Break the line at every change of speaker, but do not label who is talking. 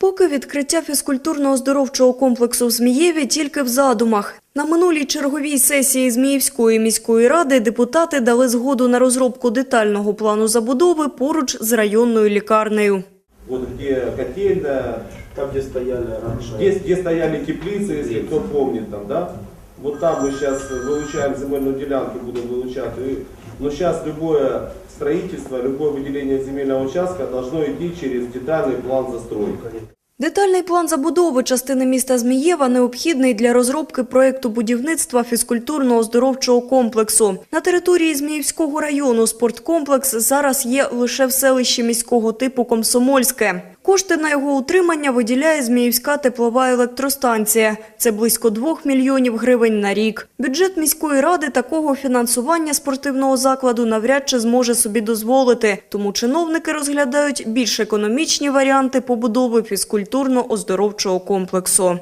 Поки відкриття фізкультурно-оздоровчого комплексу в Змієві тільки в задумах. На минулій черговій сесії Зміївської міської ради депутати дали згоду на розробку детального плану забудови поруч з районною лікарнею.
Вот где котельная,
Там, где стояли раньше.
где, где стояли теплицы, если кто помнит там, да? Вот там мы сейчас вылучаем земельную делянку, будем вылучать. И- Но сейчас любое строительство, любое выделение земельного участка должно идти через детальный план застройки.
Детальний план забудови частини міста Змієва необхідний для розробки проєкту будівництва фізкультурно-оздоровчого комплексу. На території Зміївського району спорткомплекс зараз є лише в селищі міського типу Комсомольське. Кошти на його утримання виділяє Зміївська теплова електростанція. Це близько 2 мільйонів гривень на рік. Бюджет міської ради такого фінансування спортивного закладу навряд чи зможе собі дозволити. Тому чиновники розглядають більш економічні варіанти побудови фізкультурно-оздоровчого комплексу.